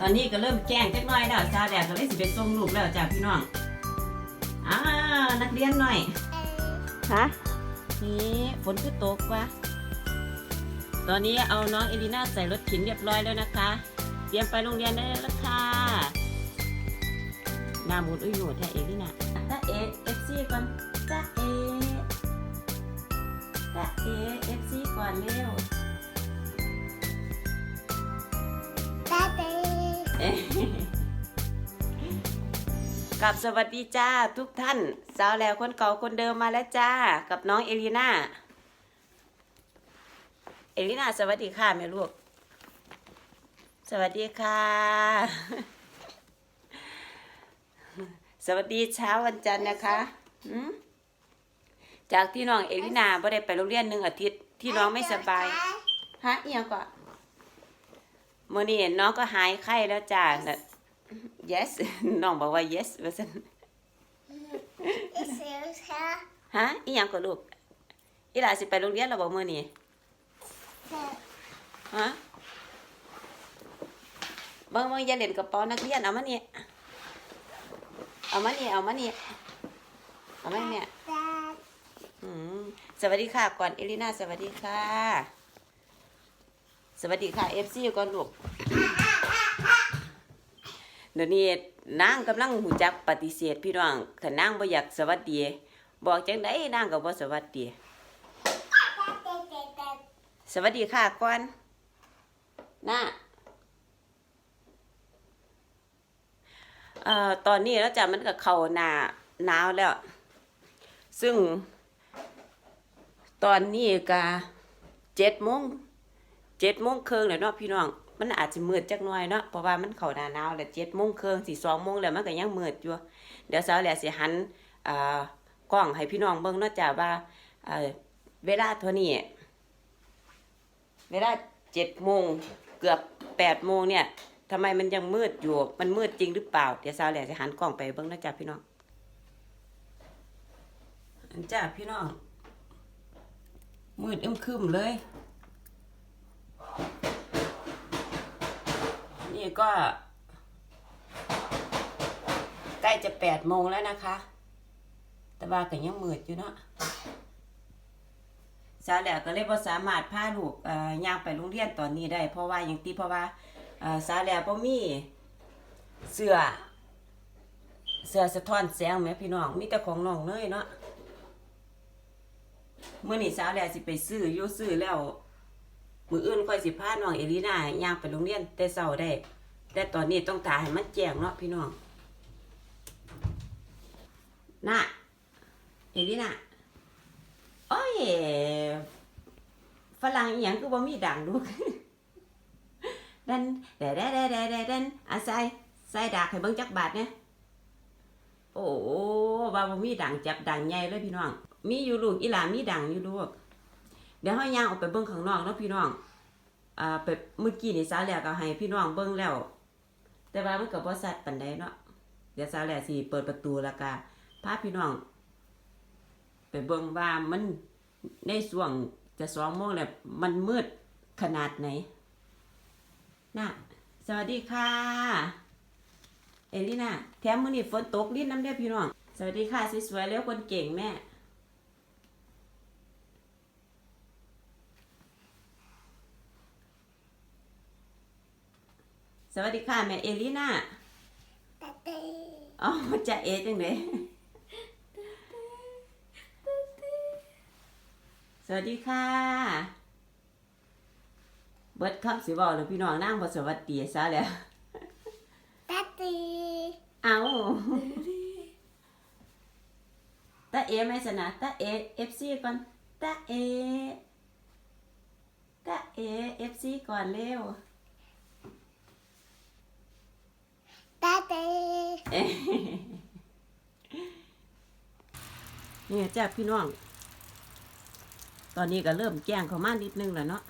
ตอนนี้ก็เริ่มแจ้งจักหน่อยแล้วจ้าแดดก็เลยสิไปส่งลูกแล้วจ้าพี่น้องอ่านักเรียนหน่อยฮะนี่ฝนคือตกวะตอนนี้เอาน้องเอลิน่าใส่รถเข็นเรียบร้อยแล้วนะคะ เตรียมไปโรงเรียนได้แล้วค่ะหน้าหมุนอุ้ยหนวดแท้เอลิน่าตาเอเอฟซีก่อนตาเอตาเอเอฟซีก่อนเร็ว กับสวัสดีจ้าทุกท่าน สาวแล้วคนเก่าคนเดิมมาแล้วจ้า กับน้องเอลิน่า เอลิน่าสวัสดีค่ะแม่ลูก สวัสดีค่ะ สวัสดีเช้าวันจันทร์นะคะจากที่น้องเอลิน่าไ่ได้ไปโรงเรียนหนึ่งอาทิตย์ที่น้องไม่สบายฮะเอียงก่อนมื่อนี้น้องก็หายไข้แล้วจ้าน่ะ yes น้องบอกว่า yes ว่าซั่นฮะอีหยังก็ลูกอีหลาสิไปโรงเรียนแล้วบ่มื้อนี้ฮะเบิ่งเบิ่งอย่าเล่นกระเป๋านักเรียนเอามานี่เอามานี่เอามานี่เอามาเนี่ยอืมสวัสดีค่ะก่อนเอลิน่าสวัสดีค่ะ สวัสดีค่ะ FC ก่อนลูก เดี๋ยวนี้นางกำลังหูจักปฏิเสธพี่น้องถ้านางบ่อยากสวัสดี บอกจังไดนางก็บ่สวัสดี สวัสดีค่ะก่อนนะเอ่อตอนนี้แล้วจ้ะมันก็เข้าหน้าหนาวแล้ว ซึ่ง ตอนนี้ก็เจ็ดโมงเจ็ดโมงครึ่งแล้วเนาะพี่น้อง มันอาจจะมืดจักหน่อยเนาะเพราะว่ามันเข้าหน้าหนาวแล้วเจ็ดโมงครึ่งสี่สองโมงแล้วมันก็ยังมืดอยู่เดี๋ยวสาวแหล่สิหันอ่ากล้องให้พี่น้องเบิ่งเนาะจ้ะว่าเอ่อเวลาเท่านี้เวลาเจ็ดโมงเกือบแปดโมงเนี่ยทำไมมันยังมืดอยู่ มันมืดจริงหรือเปล่า เดี๋ยวสาวแหล่จะหันกล้องไปเบิ่งนะจ๊ะพี่น้องอันจ้ะพี่น้อง มืดอึมครึมเลย นี่ก็ ใกล้จะแปดโมงแล้วนะคะ แต่ว่าก็ยังมืดอยู่เนาะสาวแหลกก็เลยบ่สามารถพาลูกอ่อย่างไปโรงเรียนตอนนี้ได้ เพราะว่าอย่างที่เพราะว่าเอ่อสาวแหลกบ่มีเสื้อเสื้อสะท้อนแสงแหมพี่น้องมีแต่ของน้องเนยเนาะเมื้อนี้สาวแหลกสิไปซื้ออยู่ซื้อแล้ว มืออื่นค่อยสิพาน้องเอลีน่าย่างไปโรงเรียนแต่เช้าได้ แต่ตอนนี้ต้องตาให้มันแจ้งเนาะพี่น้องน่ะเอลีน่าโอ้ยฝรั่งอหย่างก็บ่มีดังลูกดันเดเดเดเดเดเดนอาใส่ใส่ดากให้เบิ่งจักบาทเนี่ยโอ้ว่าบ่มีดังจับดังใหญ่เลยพี่น้อง มีอยู่ลูกอีหลามีดังอยู่ลูก เดี๋ยวเฮาย่างออกไปเบิ่งข้างนอกเนาะพี่น้องอ่าไปเมื่อกี้นี่สาวแหลกก็ให้พี่น้องเบิ่งแล้ว แต่ว่ามันก็บ่ชัดปานใดเนาะเดี๋ยวสาวแหลกสิเปิดประตูแล้วก็พาพี่น้อง ไปเบิ่งว่ามันในช่วงจะสองโมงแล้วมันมืดขนาดไหนน่ะสวัสดีค่ะ เอลิน่าแถมมื้อนี้ฝนตกลิ้นน้ำเด้อพี่น้อง สวัสดีค่ะสวยๆแล้วคนเก่งแม่ สวัสดีค่ะ แม่เอลิน่าอ๋อจะเอจังไดสวัสดีค่ะ เบิดคำสิบอกเลยพี่น้องนั่งบสวัสดีซะแล้วเอาตาเอไม่สนะตาเอเอฟซีก่อนตาเอตาเอเอฟซีก่อนเร็ว เนี่ยจ้าพี่น้อง ตอนนี้ก็เริ่มแจ้งเขามานิดนึงแล้วเนาะ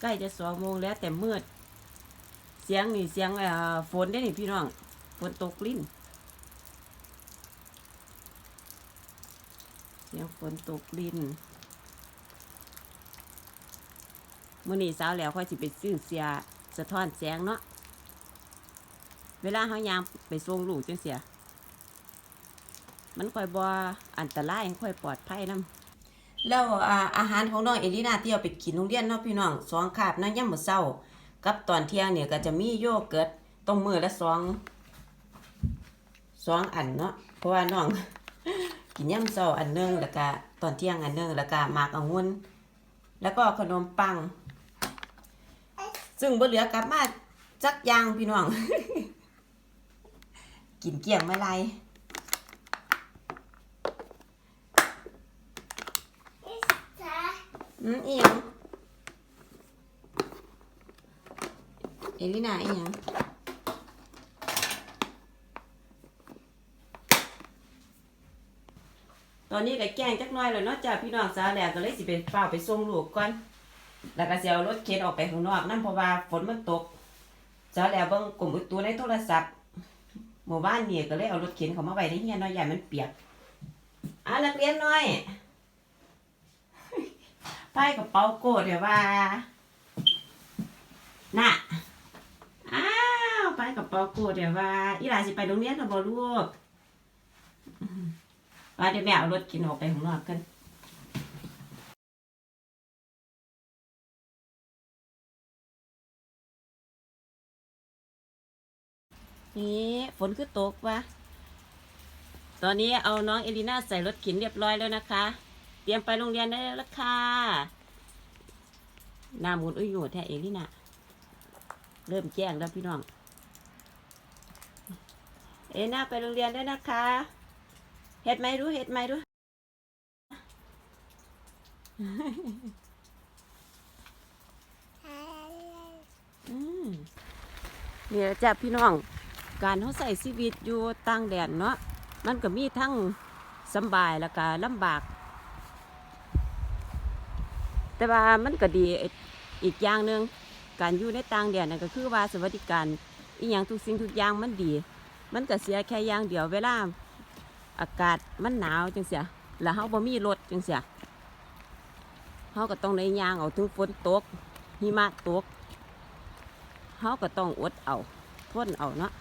ใกล้จะสองโมงแล้วแต่มืด เสียงนี่เสียงเอ่อฝนได้นี่พี่น้อง ฝนตกลิ้น เสียงฝนตกลิ้นมื้อนี้สาวแล้วค่อยสิไปซื้อเสียสะท้อนแสงเนาะ เวลาเฮายามไปส่งลูกจังเสีย มันค่อยบ่อันตรายค่อยปลอดภัยนํแล้วอาอาหารของน้องเอลินาที่เอาไปกินโรงเรียนเนาะพี่น้องสองคาบเนาะยามมื้อเช้า กับตอนเที่ยงเนี่ยก็จะมีโยเกิร์ตต้มมือละสองสองอันเนาะเพราะว่าน้องกินยามเช้าอันนึงแล้วก็ตอนเที่ยงอันนึงแล้วก็หมากองุ่นแล้วก็ขนมปัง ซึ่งบ่เหลือกลับมาจักอย่างพี่น้อง กินเกลี้ยงมาลายอืมอีหยังเอลินาอีหยังตอนนี้ก็แกงจักหน่อยแล้วเนาะจ้าพี่น้องสาแหลกก็เลยสิเป็นเฝ้าไปส่งลูกก่อน แล้วก็สิเอารถเข็นออกไปข้างนอกนั่นเพราะว่าฝนมันตกสาแหลกเบิ่งกลุ่มอุตุในโทรศัพท์ หมู่บ้านเนี่ยก็เลยเอารถเข็นเขามาไว้ในเฮียนเนาะอย่มันเปียกอะนักเรียนน้อยไพ่กับเป๋าโกดเดี๋ยวว่า น่ะ อ้าวไปกับเป๋าโกดเดี๋ยวว่าอีหลาสิไปโรงเรียนหรอบ่ลูกว่าเดี๋ยวแม่เอารถกินออกไปข้างนอกกัน นี่ฝนคือตกวะตอนนี้เอาน้องเอลิน่าใส่รถเข็นเรียบร้อยแล้วนะคะ เตรียมไปโรงเรียนได้แล้วค่ะหน้าหมุนอุ้ยโยดแท้เอลิน่าเริ่มแจ้งแล้วพี่น้อง เอลิน่าไปโรงเรียนได้นะคะเฮ็ดไหมรู้เฮ็ดไหมรู้อืมนี่แหละจ้ะพี่น้อง การเขาใส่ชีวิตอยู่ต่างแดนเนาะมันก็มีทั้งสบายแล้วก็ลำบาก แต่ว่ามันก็ดีอีกอย่างหนึ่งการอยู่ในต่างแดนนั่นก็คือว่าสวัสดิการอีหยังทุกสิ่งทุกอย่างมันดี มันก็เสียแค่อย่างเดียวเวลาอากาศมันหนาวจังเสียแล้วเขาบ่มีรถจังเสียเขาก็ต้องในยางเอาถึงฝนตกหิมะตกเขาก็ต้องอดเอาทนเอาเนาะ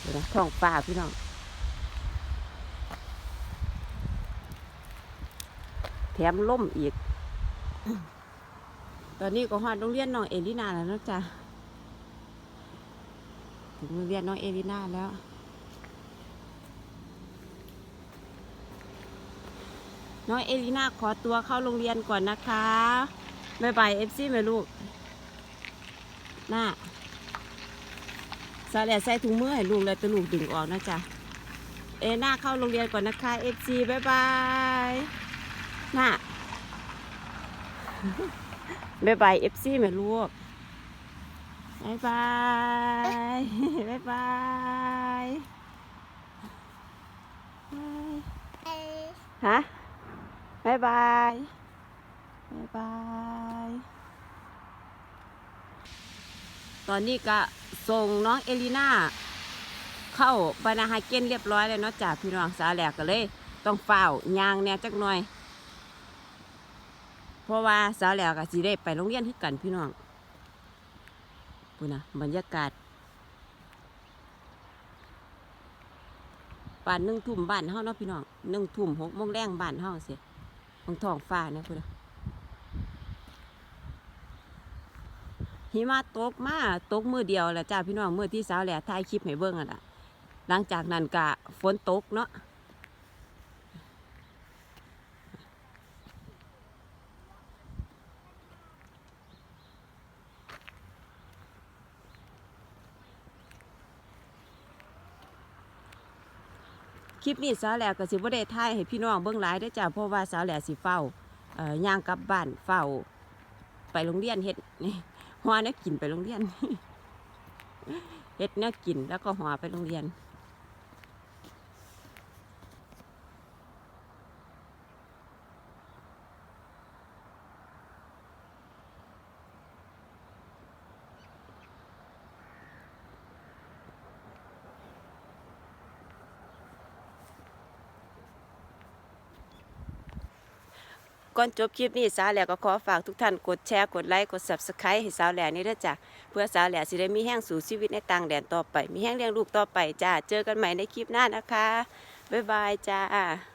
เดี๋ยว นะท้องฟ้าพี่น้องแถมล่มอีก ตอนนี้ก็ฮอดโรงเรียนน้องเอลินาแล้วนะจ้ะถึงโรงเรียนน้องเอลินาแล้วน้องเอลินาขอตัวเข้าโรงเรียนก่อนนะคะ บ๊ายบายเอฟซีแม่ลูก หน้า สาแหลใส่ถุงมือให้ลูกแล้วตะลูกดึงออกนะจ๊ะ เอหน้าเข้าโรงเรียนก่อนนะคะเอฟซีบายบายหน้าบายบายเอฟซีแม่ลูกบายบายบายบายฮะบายบายบายบาย ตอนนี้ก็ ส่งน้องเอลิน่าเข้าบานาฮาเกนเรียบร้อยแล้วเนาะจ้ะพี่น้องสาแหลกก็เลย ต้องเฝ้ายางแน่จักหน่อย เพราะว่าสาแหลกก็สิได้ไปโรงเรียนที่กันพี่น้องพูดนะบรรยากาศป่านนึ่งทุ่มบ้านเฮาเนาะพี่น้องนึ่งทุ่มหกโมงแรงบ้านเฮาเสียของทองฟ้าเนี่ยพูดนะ หิมะตกมาตกมือเดียวแหละจ้าพี่น้องมือที่สาวแหล่ถ่ายคลิปให้เบิ่งอะนะหลังจากนั้นก็ฝนตกเนาะคลิปนี้สาวแหล่ก็สิบ่ได้ถ่ายให้พี่น้องเบิ่งหลายได้จ้าเพราะว่าสาวแหล่สิเฝ้าย่างกลับบ้านเฝ้า ไปโรงเรียนเฮ็ดนี่ หัวเนี่ยกินไปโรงเรียนเฮ็ดเนี่ยกินแล้วก็หัวไปโรงเรียน ก่อนจบคลิปนี้สาวแหล่ก็ขอฝากทุกท่านกดแชร์กดไลค์กด Subscribe ให้สาวแหล่นี่ด้วยจ้ะเพื่อสาวแหล่สิได้มีแห้งสู่ชีวิตในต่างแดนต่อไป มีแห้งเลี้ยงลูกต่อไปจ้าเจอกันใหม่ในคลิปหน้านะคะบ๊ายบายจ้า